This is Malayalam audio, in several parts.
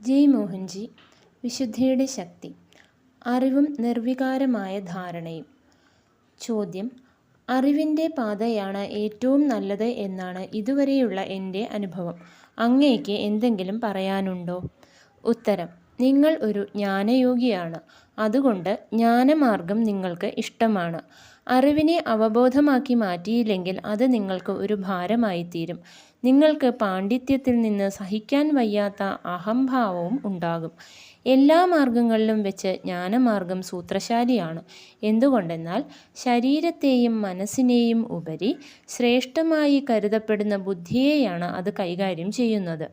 ജയ് മോഹൻജി വിശുദ്ധിയുടെ ശക്തി അറിവും നിർവികാരമായ ധാരണയും. ചോദ്യം അറിവിന്റെ പാതയാണ് ഏറ്റവും നല്ലത് എന്നാണ് ഇതുവരെയുള്ള എന്റെ അനുഭവം. അങ്ങേക്ക് എന്തെങ്കിലും പറയാനുണ്ടോ? ഉത്തരം നിങ്ങൾ ഒരു ജ്ഞാനയോഗിയാണ്. അതുകൊണ്ട് ജ്ഞാനമാർഗം നിങ്ങൾക്ക് ഇഷ്ടമാണ്. അറിവിനെ അവബോധമാക്കി മാറ്റിയില്ലെങ്കിൽ അത് നിങ്ങൾക്ക് ഒരു ഭാരമായിത്തീരും. നിങ്ങൾക്ക് പാണ്ഡിത്യത്തിൽ നിന്ന് സഹിക്കാൻ വയ്യാത്ത അഹംഭാവവും ഉണ്ടാകും. എല്ലാ മാർഗങ്ങളിലും വെച്ച് ജ്ഞാനമാർഗം സൂത്രശാലിയാണ്. എന്തുകൊണ്ടെന്നാൽ ശരീരത്തെയും മനസ്സിനെയും ഉപരി ശ്രേഷ്ഠമായി കരുതപ്പെടുന്ന ബുദ്ധിയെയാണ് അത് കൈകാര്യം ചെയ്യുന്നത്.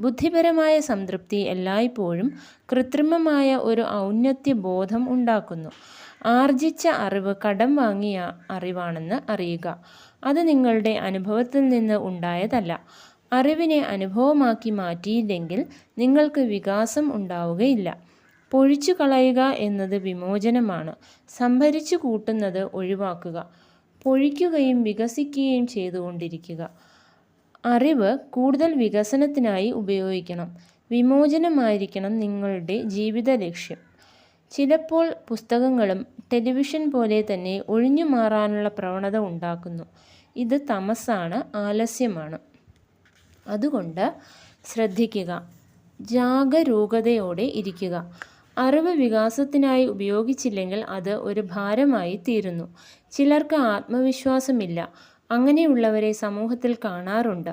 ബുദ്ധിപരമായ സംതൃപ്തി എല്ലായ്പ്പോഴും കൃത്രിമമായ ഒരു ഔന്നത്യ ബോധം ഉണ്ടാക്കുന്നു. ആർജിച്ച അറിവ് കടം വാങ്ങിയ അറിവാണെന്ന് അറിയുക. അത് നിങ്ങളുടെ അനുഭവത്തിൽ നിന്ന് ഉണ്ടായതല്ല. അറിവിനെ അനുഭവമാക്കി മാറ്റിയില്ലെങ്കിൽ നിങ്ങൾക്ക് വികാസം ഉണ്ടാവുകയില്ല. പൊഴിച്ചു കളയുക എന്നത് വിമോചനമാണ്. സംഭരിച്ചു കൂട്ടുന്നത് ഒഴിവാക്കുക. പൊഴിക്കുകയും വികസിക്കുകയും ചെയ്തുകൊണ്ടിരിക്കുക. അറിവ് കൂടുതൽ വികസനത്തിനായി ഉപയോഗിക്കണം. വിമോചനമായിരിക്കണം നിങ്ങളുടെ ജീവിത ലക്ഷ്യം ചിലപ്പോൾ പുസ്തകങ്ങളും ടെലിവിഷൻ പോലെ തന്നെ ഒഴിഞ്ഞു മാറാനുള്ള പ്രവണത ഉണ്ടാക്കുന്നു. ഇത് തമസാണ് ആലസ്യമാണ്. അതുകൊണ്ട് ശ്രദ്ധിക്കുക. ജാഗരൂകതയോടെ ഇരിക്കുക. അറിവ് വികാസത്തിനായി ഉപയോഗിച്ചില്ലെങ്കിൽ അത് ഒരു ഭാരമായി തീരുന്നു. ചിലർക്ക് ആത്മവിശ്വാസമില്ല. അങ്ങനെയുള്ളവരെ സമൂഹത്തിൽ കാണാറുണ്ട്.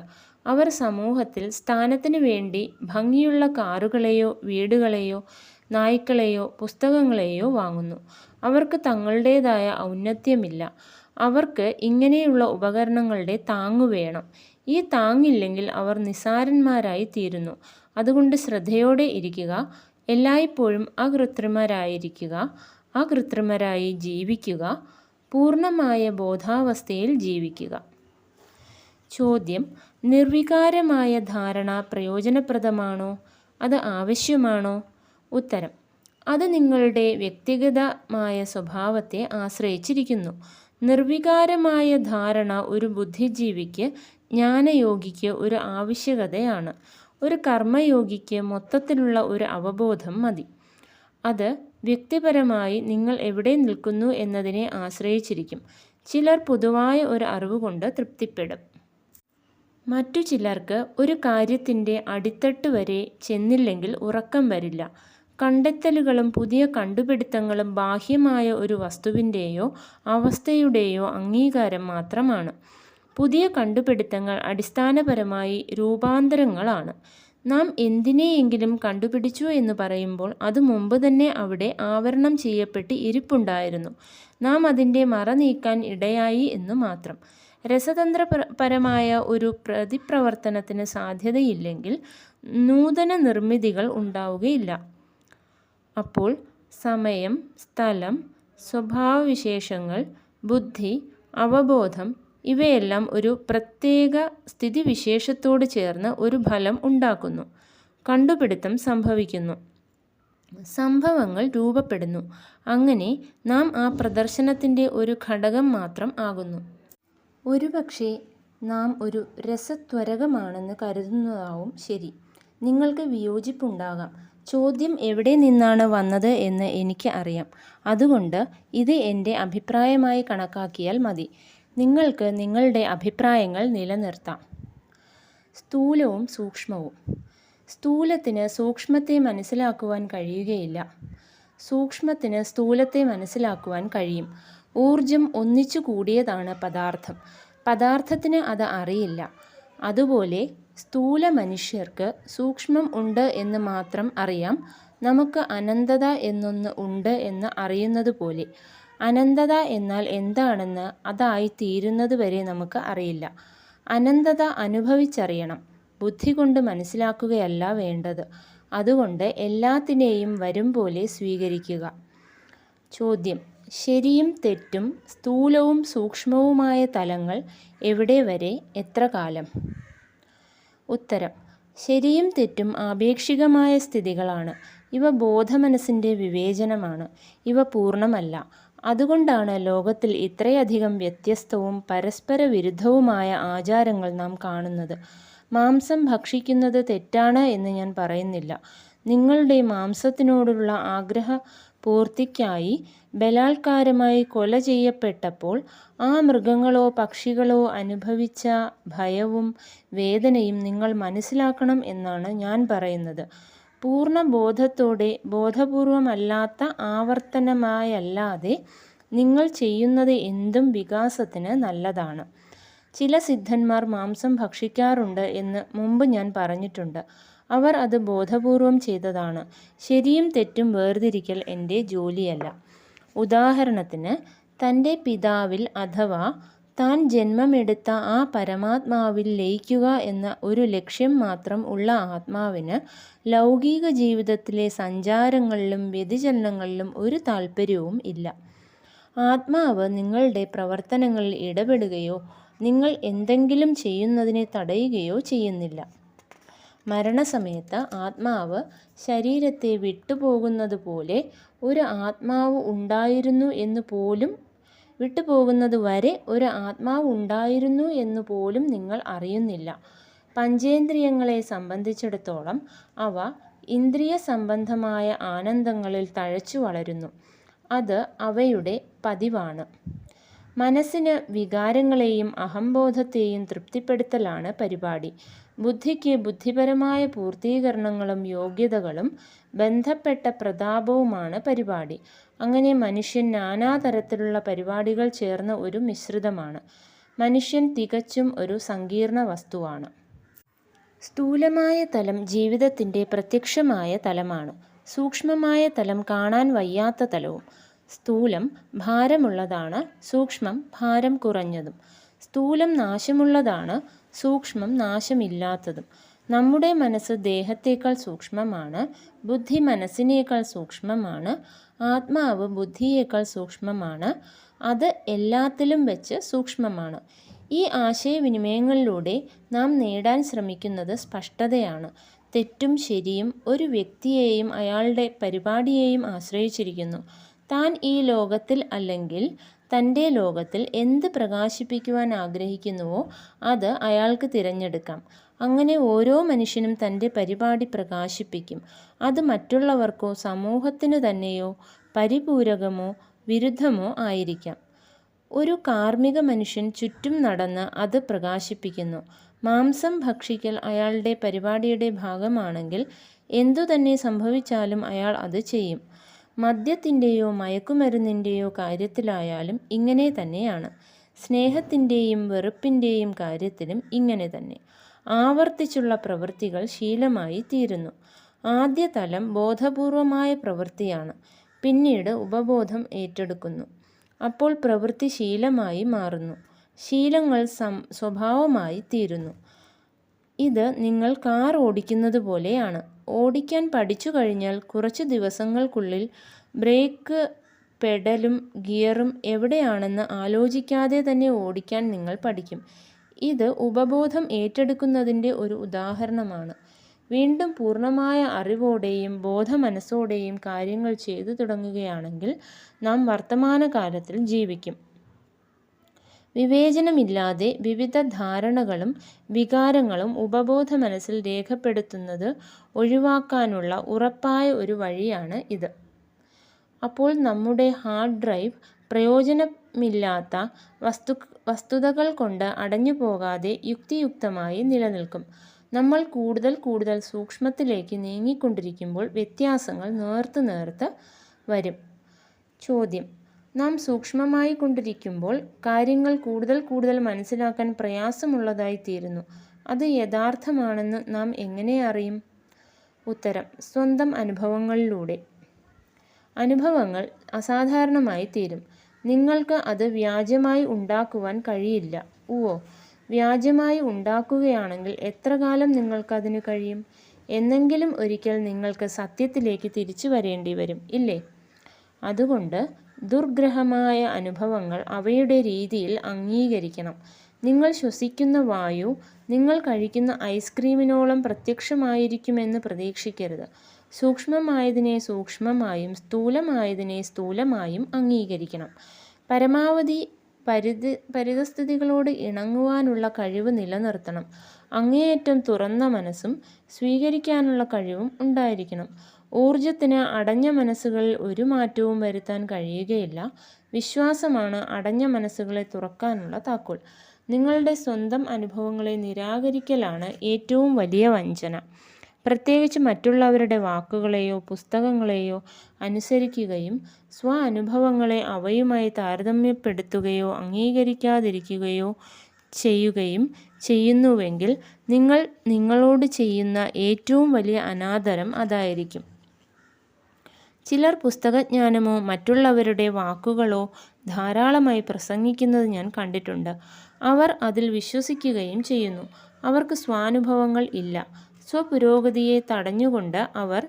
അവർ സമൂഹത്തിൽ സ്ഥാനത്തിന് വേണ്ടി ഭംഗിയുള്ള കാറുകളെയോ വീടുകളെയോ നായ്ക്കളെയോ പുസ്തകങ്ങളെയോ വാങ്ങുന്നു. അവർക്ക് തങ്ങളുടേതായ ഔന്നത്യമില്ല. അവർക്ക് ഇങ്ങനെയുള്ള ഉപകരണങ്ങളുടെ താങ്ങു വേണം. ഈ താങ്ങില്ലെങ്കിൽ അവർ നിസാരന്മാരായി തീരുന്നു. അതുകൊണ്ട് ശ്രദ്ധയോടെ ഇരിക്കുക. എല്ലായ്പ്പോഴും അകൃത്രിമരായിരിക്കുക. അകൃത്രിമരായി ജീവിക്കുക. പൂർണമായ ബോധാവസ്ഥയിൽ ജീവിക്കുക. ചോദ്യം. നിർവികാരമായ ധാരണ പ്രയോജനപ്രദമാണോ? അത് ആവശ്യമാണോ? ഉത്തരം. അത് നിങ്ങളുടെ വ്യക്തിഗതമായ സ്വഭാവത്തെ ആശ്രയിച്ചിരിക്കുന്നു. നിർവികാരമായ ധാരണ ഒരു ബുദ്ധിജീവിക്ക് ജ്ഞാനയോഗിക്ക് ഒരു ആവശ്യകതയാണ്. ഒരു കർമ്മയോഗിക്ക് മൊത്തത്തിലുള്ള ഒരു അവബോധം മതി. അത് വ്യക്തിപരമായി നിങ്ങൾ എവിടെ നിൽക്കുന്നു എന്നതിനെ ആശ്രയിച്ചിരിക്കും. ചിലർ പൊതുവായ ഒരു അറിവ് കൊണ്ട് തൃപ്തിപ്പെടും. മറ്റു ചിലർക്ക് ഒരു കാര്യത്തിന്റെ അടിത്തട്ട് വരെ ചെന്നില്ലെങ്കിൽ ഉറക്കം വരില്ല. കണ്ടെത്തലുകളും പുതിയ കണ്ടുപിടുത്തങ്ങളും ബാഹ്യമായ ഒരു വസ്തുവിന്റെയോ അവസ്ഥയുടെയോ അംഗീകാരം മാത്രമാണ്. പുതിയ കണ്ടുപിടുത്തങ്ങൾ അടിസ്ഥാനപരമായി രൂപാന്തരങ്ങളാണ്. നാം എന്തിനെയെങ്കിലും കണ്ടുപിടിച്ചു എന്ന് പറയുമ്പോൾ അത് മുമ്പ് തന്നെ അവിടെ ആവരണം ചെയ്യപ്പെട്ട് ഇരിപ്പുണ്ടായിരുന്നു. നാം അതിന്റെ മറ നീക്കാൻ ഇടയായി എന്ന് മാത്രം. രസതന്ത്രപരമായ ഒരു പ്രതിപ്രവർത്തനത്തിന് സാധ്യതയില്ലെങ്കിൽ നൂതന നിർമ്മിതികൾ ഉണ്ടാവുകയില്ല. അപ്പോൾ സമയം സ്ഥലം സ്വഭാവവിശേഷങ്ങൾ ബുദ്ധി അവബോധം ഇവയെല്ലാം ഒരു പ്രത്യേക സ്ഥിതിവിശേഷത്തോട് ചേർന്ന് ഒരു ഫലം ഉണ്ടാക്കുന്നു. കണ്ടുപിടുത്തം സംഭവിക്കുന്നു. സംഭവങ്ങൾ രൂപപ്പെടുന്നു. അങ്ങനെ നാം ആ പ്രദർശനത്തിന്റെ ഒരു ഘടകം മാത്രം ആകുന്നു. ഒരുപക്ഷെ നാം ഒരു രസത്വരകമാണെന്ന് കരുതുന്നതാവും ശരി. നിങ്ങൾക്ക് വിയോജിപ്പുണ്ടാകാം. ചോദ്യം എവിടെ നിന്നാണ് വന്നത് എന്ന് എനിക്ക് അറിയാം. അതുകൊണ്ട് ഇത് എന്റെ അഭിപ്രായമായി കണക്കാക്കിയാൽ മതി. നിങ്ങൾക്ക് നിങ്ങളുടെ അഭിപ്രായങ്ങൾ നിലനിർത്താം. സ്ഥൂലവും സൂക്ഷ്മവും. സ്ഥൂലത്തിന് സൂക്ഷ്മത്തെ മനസ്സിലാക്കുവാൻ കഴിയുകയില്ല. സൂക്ഷ്മത്തിന് സ്ഥൂലത്തെ മനസ്സിലാക്കുവാൻ കഴിയും. ഊർജം ഒന്നിച്ചു കൂടിയതാണ് പദാർത്ഥം. പദാർത്ഥത്തിന് അത് അറിയില്ല. അതുപോലെ സ്ഥൂല മനുഷ്യർക്ക് സൂക്ഷ്മം ഉണ്ട് എന്ന് മാത്രം അറിയാം. നമുക്ക് അനന്തത എന്നൊന്ന് ഉണ്ട് എന്ന് അറിയുന്നത് പോലെ. അനന്തത എന്നാൽ എന്താണെന്ന് അതായി തീരുന്നത് വരെ നമുക്ക് അറിയില്ല. അനന്തത അനുഭവിച്ചറിയണം. ബുദ്ധി കൊണ്ട് മനസ്സിലാക്കുകയല്ല വേണ്ടത്. അതുകൊണ്ട് എല്ലാത്തിനെയും വരും പോലെ സ്വീകരിക്കുക. ചോദ്യം. ശരിയും തെറ്റും സ്ഥൂലവും സൂക്ഷ്മവുമായ തലങ്ങൾ എവിടെ വരെ? എത്ര കാലം? ഉത്തരം. ശരിയും തെറ്റും ആപേക്ഷികമായ സ്ഥിതികളാണ്. ഇവ ബോധമനസ്സിന്റെ വിവേചനമാണ്. ഇവ പൂർണമല്ല അതുകൊണ്ടാണ് ലോകത്തിൽ ഇത്രയധികം വ്യത്യസ്തവും പരസ്പര വിരുദ്ധവുമായ ആചാരങ്ങൾ നാം കാണുന്നത്. മാംസം ഭക്ഷിക്കുന്നത് തെറ്റാണ് എന്ന് ഞാൻ പറയുന്നില്ല. നിങ്ങളുടെ മാംസത്തിനോടുള്ള ആഗ്രഹപൂർത്തിക്കായി ബലാത്കാരമായി കൊല ചെയ്യപ്പെട്ടപ്പോൾ ആ മൃഗങ്ങളോ പക്ഷികളോ അനുഭവിച്ച ഭയവും വേദനയും നിങ്ങൾ മനസ്സിലാക്കണം എന്നാണ് ഞാൻ പറയുന്നത്. പൂർണ ബോധത്തോടെ ബോധപൂർവമല്ലാത്ത ആവർത്തനമായല്ലാതെ നിങ്ങൾ ചെയ്യുന്നത് എന്തും വികാസത്തിന് നല്ലതാണ്. ചില സിദ്ധന്മാർ മാംസം ഭക്ഷിക്കാറുണ്ട് എന്ന് മുമ്പ് ഞാൻ പറഞ്ഞിട്ടുണ്ട്. അവർ അത് ബോധപൂർവം ചെയ്തതാണ്. ശരിയും തെറ്റും വേർതിരിക്കൽ എന്റെ ജോലിയല്ല. ഉദാഹരണത്തിന് തന്റെ പിതാവിൽ അഥവാ താൻ ജന്മമെടുത്ത ആ പരമാത്മാവിൽ ലയിക്കുക എന്ന ഒരു ലക്ഷ്യം മാത്രം ഉള്ള ആത്മാവിന് ലൗകിക ജീവിതത്തിലെ സഞ്ചാരങ്ങളിലും വ്യതിചലനങ്ങളിലും ഒരു താല്പര്യവും ഇല്ല. ആത്മാവ് നിങ്ങളുടെ പ്രവർത്തനങ്ങളിൽ ഇടപെടുകയോ നിങ്ങൾ എന്തെങ്കിലും ചെയ്യുന്നതിനെ തടയുകയോ ചെയ്യുന്നില്ല. മരണസമയത്ത് ആത്മാവ് ശരീരത്തെ വിട്ടുപോകുന്നത് പോലെ ഒരു ആത്മാവ് ഉണ്ടായിരുന്നു എന്ന് പോലും വിട്ടുപോകുന്നത് വരെ ഒരു ആത്മാവ് ഉണ്ടായിരുന്നു എന്ന് പോലും നിങ്ങൾ അറിയുന്നില്ല. പഞ്ചേന്ദ്രിയങ്ങളെ സംബന്ധിച്ചിടത്തോളം അവ ഇന്ദ്രിയ സംബന്ധമായ ആനന്ദങ്ങളിൽ തഴച്ചു വളരുന്നു. അത് അവയുടെ പതിവാണ്. മനസ്സിന് വികാരങ്ങളെയും അഹംബോധത്തെയും തൃപ്തിപ്പെടുത്തലാണ് പരിപാടി. ബുദ്ധിക്ക് ബുദ്ധിപരമായ പൂർത്തീകരണങ്ങളും യോഗ്യതകളും ബന്ധപ്പെട്ട പ്രതാപവുമാണ് പരിപാടി. അങ്ങനെ മനുഷ്യൻ നാനാതരത്തിലുള്ള പരിപാടികൾ ചേർന്ന ഒരു മിശ്രിതമാണ്. മനുഷ്യൻ തികച്ചും ഒരു സങ്കീർണ വസ്തുവാണ്. സ്ഥൂലമായ തലം ജീവിതത്തിന്റെ പ്രത്യക്ഷമായ തലമാണ്. സൂക്ഷ്മമായ തലം കാണാൻ വയ്യാത്ത തലവും. സ്ഥൂലം ഭാരമുള്ളതാണ്. സൂക്ഷ്മം ഭാരം കുറഞ്ഞതും. സ്ഥൂലം നാശമുള്ളതാണ്. സൂക്ഷ്മം നാശമില്ലാത്തതും. നമ്മുടെ മനസ്സ് ദേഹത്തേക്കാൾ സൂക്ഷ്മമാണ്. ബുദ്ധി മനസ്സിനേക്കാൾ സൂക്ഷ്മമാണ്. ആത്മാവ് ബുദ്ധിയേക്കാൾ സൂക്ഷ്മമാണ്. അത് എല്ലാത്തിലും വെച്ച് സൂക്ഷ്മമാണ്. ഈ ആശയവിനിമയങ്ങളിലൂടെ നാം നേടാൻ ശ്രമിക്കുന്നത് സ്പഷ്ടതയാണ്. തെറ്റും ശരിയും ഒരു വ്യക്തിയെയും അയാളുടെ പരിപാടിയെയും ആശ്രയിച്ചിരിക്കുന്നു. താൻ ഈ ലോകത്തിൽ അല്ലെങ്കിൽ തന്റെ ലോകത്തിൽ എന്ത് പ്രകാശിപ്പിക്കുവാൻ ആഗ്രഹിക്കുന്നുവോ അത് അയാൾക്ക് തിരഞ്ഞെടുക്കാം. അങ്ങനെ ഓരോ മനുഷ്യനും തന്റെ പരിപാടി പ്രകാശിപ്പിക്കും. അത് മറ്റുള്ളവർക്കോ സമൂഹത്തിനു തന്നെയോ പരിപൂരകമോ വിരുദ്ധമോ ആയിരിക്കാം. ഒരു കാർമിക മനുഷ്യൻ ചുറ്റും നടന്ന് അത് പ്രകാശിപ്പിക്കുന്നു. മാംസം ഭക്ഷിക്കൽ അയാളുടെ പരിപാടിയുടെ ഭാഗമാണെങ്കിൽ എന്തുതന്നെ സംഭവിച്ചാലും അയാൾ അത് ചെയ്യും. മദ്യത്തിന്റെയോ മയക്കുമരുന്നിന്റെയോ കാര്യത്തിലായാലും ഇങ്ങനെ തന്നെയാണ്. സ്നേഹത്തിന്റെയും വെറുപ്പിന്റെയും കാര്യത്തിലും ഇങ്ങനെ തന്നെ. ആവർത്തിച്ചുള്ള പ്രവൃത്തികൾ ശീലമായി തീരുന്നു. ആദ്യ തലം ബോധപൂർവമായ പ്രവൃത്തിയാണ്. പിന്നീട് ഉപബോധം ഏറ്റെടുക്കുന്നു. അപ്പോൾ പ്രവൃത്തി ശീലമായി മാറുന്നു. ശീലങ്ങൾ സ്വഭാവമായി തീരുന്നു. ഇത് നിങ്ങൾ കാർ ഓടിക്കുന്നത് പോലെയാണ് ഓടിക്കാൻ പഠിച്ചു കഴിഞ്ഞാൽ കുറച്ച് ദിവസങ്ങൾക്കുള്ളിൽ ബ്രേക്ക് പെഡലും ഗിയറും എവിടെയാണെന്ന് ആലോചിക്കാതെ തന്നെ ഓടിക്കാൻ നിങ്ങൾ പഠിക്കും. ഇത് ഉപബോധം ഏറ്റെടുക്കുന്നതിന്റെ ഒരു ഉദാഹരണമാണ്. വീണ്ടും പൂർണമായ അറിവോടെയും ബോധമനസ്സോടെയും കാര്യങ്ങൾ ചെയ്തു തുടങ്ങുകയാണെങ്കിൽ നാം വർത്തമാനകാലത്തിൽ ജീവിക്കും. വിവേചനമില്ലാതെ വിവിധ ധാരണകളും വികാരങ്ങളും ഉപബോധ മനസ്സിൽ രേഖപ്പെടുത്തുന്നത് ഒഴിവാക്കാനുള്ള ഉറപ്പായ ഒരു വഴിയാണ് ഇത്. അപ്പോൾ നമ്മുടെ ഹാർഡ് ഡ്രൈവ് പ്രയോജനമില്ലാത്ത വസ്തു വസ്തുതകൾ കൊണ്ട് അടഞ്ഞു പോകാതെ യുക്തിയുക്തമായി നിലനിൽക്കും. നമ്മൾ കൂടുതൽ കൂടുതൽ സൂക്ഷ്മത്തിലേക്ക് നീങ്ങിക്കൊണ്ടിരിക്കുമ്പോൾ വ്യത്യാസങ്ങൾ നേർത്ത് നേർത്ത് വരും. ചോദ്യം. നാം സൂക്ഷ്മമായി കൊണ്ടിരിക്കുമ്പോൾ കാര്യങ്ങൾ കൂടുതൽ കൂടുതൽ മനസ്സിലാക്കാൻ പ്രയാസമുള്ളതായി തീരുന്നു അത് യഥാർത്ഥമാണെന്ന് നാം എങ്ങനെ അറിയും? ഉത്തരം. സ്വന്തം അനുഭവങ്ങളിലൂടെ. അനുഭവങ്ങൾ അസാധാരണമായി തീരും നിങ്ങൾക്ക് അത് വ്യാജമായി ഉണ്ടാക്കുവാൻ കഴിയില്ല. ഓ വ്യാജമായി ഉണ്ടാക്കുകയാണെങ്കിൽ എത്ര കാലം നിങ്ങൾക്കതിന് കഴിയും? എന്നെങ്കിലും ഒരിക്കൽ നിങ്ങൾക്ക് സത്യത്തിലേക്ക് തിരിച്ചു വരേണ്ടി വരും ഇല്ലേ? അതുകൊണ്ട് ദുർഗ്രഹമായ അനുഭവങ്ങൾ അവയുടെ രീതിയിൽ അംഗീകരിക്കണം. നിങ്ങൾ ശ്വസിക്കുന്ന വായു നിങ്ങൾ കഴിക്കുന്ന ഐസ്ക്രീമിനോളം പ്രത്യക്ഷമായിരിക്കുമെന്ന് പ്രതീക്ഷിക്കരുത്. സൂക്ഷ്മമായതിനെ സൂക്ഷ്മമായും സ്ഥൂലമായതിനെ സ്ഥൂലമായും അംഗീകരിക്കണം. പരമാവധി പരിധി പരിതസ്ഥിതികളോട് ഇണങ്ങുവാനുള്ള കഴിവ് നിലനിർത്തണം അങ്ങേയറ്റം തുറന്ന മനസ്സും സ്വീകരിക്കാനുള്ള കഴിവും ഉണ്ടായിരിക്കണം ഊർജത്തിന് അടഞ്ഞ മനസ്സുകളിൽ ഒരു മാറ്റവും വരുത്താൻ കഴിയുകയില്ല. വിശ്വാസമാണ് അടഞ്ഞ മനസ്സുകളെ തുറക്കാനുള്ള താക്കോൽ. നിങ്ങളുടെ സ്വന്തം അനുഭവങ്ങളെ നിരാകരിക്കലാണ് ഏറ്റവും വലിയ വഞ്ചന. പ്രത്യേകിച്ച് മറ്റുള്ളവരുടെ വാക്കുകളെയോ പുസ്തകങ്ങളെയോ അനുസരിക്കുകയും സ്വ അനുഭവങ്ങളെ അവയുമായി താരതമ്യപ്പെടുത്തുകയോ അംഗീകരിക്കാതിരിക്കുകയോ ചെയ്യുകയും ചെയ്യുന്നുവെങ്കിൽ നിങ്ങൾ നിങ്ങളോട് ചെയ്യുന്ന ഏറ്റവും വലിയ അനാദരം അതായിരിക്കും. ചിലർ പുസ്തകജ്ഞാനമോ മറ്റുള്ളവരുടെ വാക്കുകളോ ധാരാളമായി പ്രസംഗിക്കുന്നത് ഞാൻ കണ്ടിട്ടുണ്ട്. അവർ അതിൽ വിശ്വസിക്കുകയും ചെയ്യുന്നു. അവർക്ക് സ്വാനുഭവങ്ങൾ ഇല്ല. സ്വപുരോഗതിയെ തടഞ്ഞുകൊണ്ട് അവർ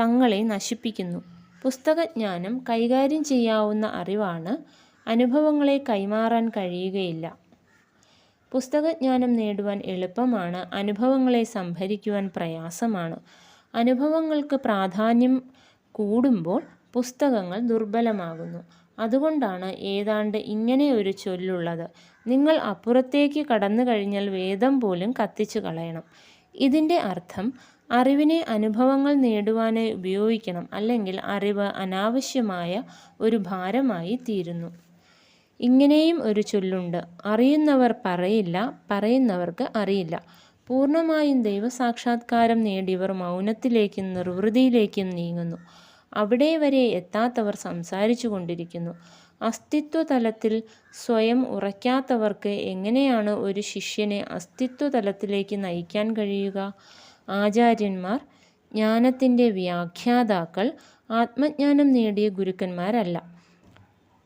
തങ്ങളെ നശിപ്പിക്കുന്നു. പുസ്തകജ്ഞാനം കൈകാര്യം ചെയ്യാവുന്ന അറിവാണ്. അനുഭവങ്ങളെ കൈമാറാൻ കഴിയുകയില്ല. പുസ്തകജ്ഞാനം നേടുവാൻ എളുപ്പമാണ്. അനുഭവങ്ങളെ സംഭരിക്കുവാൻ പ്രയാസമാണ്. അനുഭവങ്ങൾക്ക് പ്രാധാന്യം കൂടുമ്പോൾ പുസ്തകങ്ങൾ ദുർബലമാകുന്നു. അതുകൊണ്ടാണ് ഏതാണ്ട് ഇങ്ങനെ ഒരു ചൊല്ലുള്ളത്. നിങ്ങൾ അപ്പുറത്തേക്ക് കടന്നു കഴിഞ്ഞാൽ വേദം പോലും കത്തിച്ചു കളയണം. ഇതിന്റെ അർത്ഥം അറിവിനെ അനുഭവങ്ങൾ നേടുവാനായി ഉപയോഗിക്കണം അല്ലെങ്കിൽ അറിവ് അനാവശ്യമായ ഒരു ഭാരമായി തീരുന്നു. ഇങ്ങനെയും ഒരു ചൊല്ലുണ്ട്. അറിയുന്നവർ പറയില്ല പറയുന്നവർക്ക് അറിയില്ല. പൂർണമായും ദൈവസാക്ഷാത്കാരം നേടിയവർ മൗനത്തിലേക്കും നിർവൃതിയിലേക്കും നീങ്ങുന്നു. അവിടെ വരെ എത്താത്തവർ സംസാരിച്ചു കൊണ്ടിരിക്കുന്നു. അസ്തിത്വതലത്തിൽ സ്വയം ഉറയ്ക്കാത്തവർക്ക് എങ്ങനെയാണ് ഒരു ശിഷ്യനെ അസ്തിത്വതലത്തിലേക്ക് നയിക്കാൻ കഴിയുക? ആചാര്യന്മാർ ജ്ഞാനത്തിന്റെ വ്യാഖ്യാതാക്കൾ ആത്മജ്ഞാനം നേടിയ ഗുരുക്കന്മാരല്ല.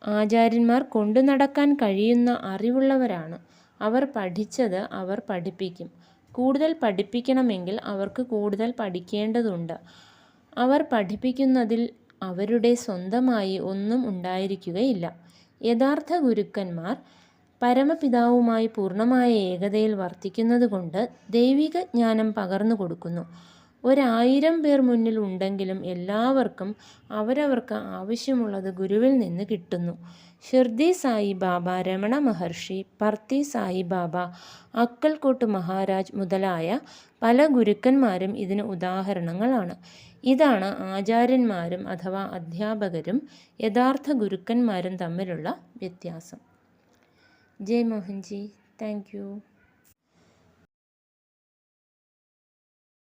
ആചാര്യന്മാർ കൊണ്ടു നടക്കാൻ കഴിയുന്ന അറിവുള്ളവരാണ്. അവർ പഠിച്ചത് അവർ പഠിപ്പിക്കും. കൂടുതൽ പഠിപ്പിക്കണമെങ്കിൽ അവർക്ക് കൂടുതൽ പഠിക്കേണ്ടതുണ്ട്. അവർ പഠിപ്പിക്കുന്നതിൽ അവരുടെ സ്വന്തമായി ഒന്നും ഉണ്ടായിരിക്കുകയില്ല. യഥാർത്ഥ ഗുരുക്കന്മാർ പരമപിതാവുമായി പൂർണമായ ഏകതയിൽ വർത്തിക്കുന്നതുകൊണ്ട് ദൈവിക ജ്ഞാനം പകർന്നു കൊടുക്കുന്നു. ഒരായിരം പേർ മുന്നിൽ ഉണ്ടെങ്കിലും എല്ലാവർക്കും അവരവർക്ക് ആവശ്യമുള്ളത് ഗുരുവിൽ നിന്ന് കിട്ടുന്നു. ഷിർദി സായി ബാബ രമണ മഹർഷി പർത്തി സായി ബാബ അക്കൽക്കോട്ട് മഹാരാജ് മുതലായ പല ഗുരുക്കന്മാരും ഇതിന് ഉദാഹരണങ്ങളാണ്. ഇതാണ് ആചാര്യന്മാരും അഥവാ അധ്യാപകരും യഥാർത്ഥ ഗുരുക്കന്മാരും തമ്മിലുള്ള വ്യത്യാസം. ജയ് മോഹൻജി താങ്ക്